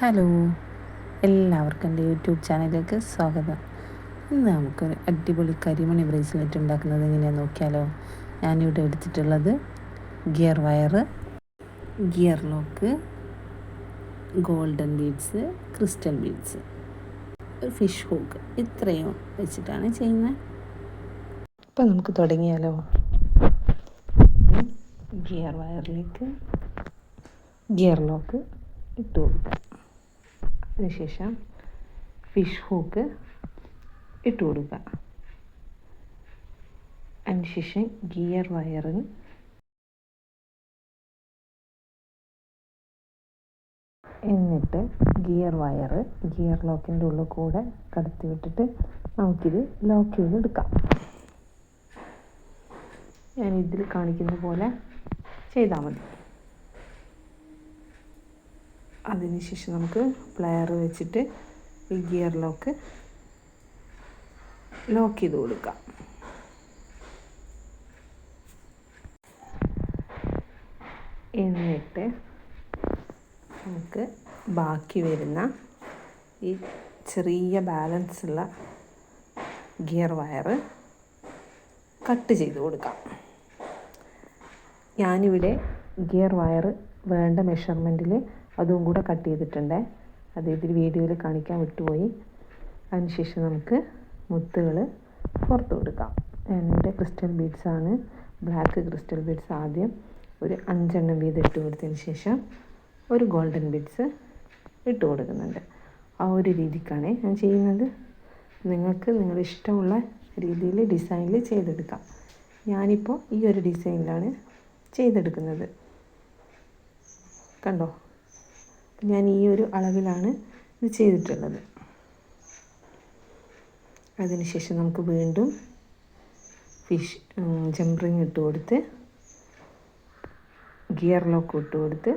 Hello എല്ലാവർക്കും എന്റെ YouTube ചാനലിലേക്ക് സ്വാഗതം. ഇന്ന് നമുക്കൊരു അടിപൊളി കരിമണി ബ്രേസ്ലെറ്റ് ഉണ്ടാക്കുന്നത് എങ്ങനെയാണെന്ന് നോക്കിയാലോ. ഞാനിവിടെ എടുത്തിട്ടുള്ളത് gear wire gear lock golden beads crystal beads. ഒരു ഫിഷ് ഹൂക്ക്. ഇത്രയും വെച്ചിട്ടാണ് ചെയ്യുന്നത്. അപ്പോൾ നമുക്ക് തുടങ്ങിയാലോ. ഗിയർ വയറിലേക്ക് ഗിയർ ലോക്ക് ഇട്ടു കൊടുക്കുക അതിനുശേഷം ഫിഷ് ഹൂക്ക് ഇട്ട് കൊടുക്കുക. അതിനുശേഷം ഗിയർ വയറ് എന്നിട്ട് ഗിയർ വയറ് ഗിയർ ലോക്കിന്റെ ഉള്ളിൽ കൂടെ കടത്തി വിട്ടിട്ട് നമുക്കിത് ലോക്ക് ചെയ്തെടുക്കാം ഞാൻ ഇതിൽ കാണിക്കുന്ന പോലെ ചെയ്താൽ മതി. അതിനുശേഷം നമുക്ക് പ്ലെയർ വെച്ചിട്ട് ഈ ഗിയർ ലോക്ക് ലോക്ക് ചെയ്ത് കൊടുക്കാം. എന്നിട്ട് നമുക്ക് ബാക്കി വരുന്ന ഈ ചെറിയ ബാലൻസ് ഉള്ള ഗിയർ വയർ കട്ട് ചെയ്ത് കൊടുക്കാം. ഞാനിവിടെ ഗിയർ വയർ വേണ്ട മെഷർമെന്റിൽ അതും കൂടെ കട്ട് ചെയ്തിട്ടുണ്ട്. അത് ഇതിൽ വീഡിയോയിൽ കാണിക്കാൻ വിട്ടുപോയി. അതിനുശേഷം നമുക്ക് മുത്തുകൾ പുറത്ത് കൊടുക്കാം. എന്റെ ക്രിസ്റ്റൽ ബീഡ്സാണ് ബ്ലാക്ക് ക്രിസ്റ്റൽ ബീഡ്സ് ആദ്യം ഒരു അഞ്ചെണ്ണം വീതം ഇട്ട് കൊടുത്തതിന് ശേഷം ഒരു ഗോൾഡൻ ബീഡ്സ് ഇട്ട് കൊടുക്കുന്നുണ്ട്. ആ ഒരു രീതിക്കാണ് ഞാൻ ചെയ്യുന്നത്. നിങ്ങൾക്ക് നിങ്ങളുടെ ഇഷ്ടമുള്ള രീതിയിൽ ഡിസൈനിൽ ചെയ്തെടുക്കാം. ഞാനിപ്പോൾ ഈ ഒരു ഡിസൈനിലാണ് ചെയ്തെടുക്കുന്നത്. കണ്ടോ? ഞാൻ ഈ ഒരു അളവിലാണ് ഇത് ചെയ്തിട്ടുള്ളത്. അതിനുശേഷം നമുക്ക് വീണ്ടും ഫിഷ് ജംപറിങ് ഇട്ട് കൊടുത്ത് ഗിയർ ലോക്ക് ഇട്ട് കൊടുത്ത്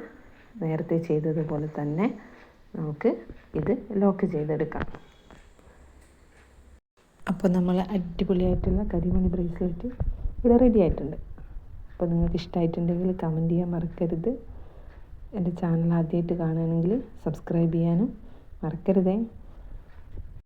നേരത്തെ ചെയ്തതുപോലെ തന്നെ നമുക്ക് ഇത് ലോക്ക് ചെയ്തെടുക്കാം. അപ്പോൾ നമ്മൾ അടിപൊളിയായിട്ടുള്ള കരിമണി ബ്രേസ്ലെറ്റ് ഇവിടെ റെഡി ആയിട്ടുണ്ട്. അപ്പോൾ നിങ്ങൾക്ക് ഇഷ്ടമായിട്ടുണ്ടെങ്കിൽ കമന്റ് ചെയ്യാൻ മറക്കരുത്. എന്റെ ചാനൽ ആദ്യമായിട്ട് കാണുകയാണെങ്കിൽ സബ്സ്ക്രൈബ് ചെയ്യാനും മറക്കരുതേ.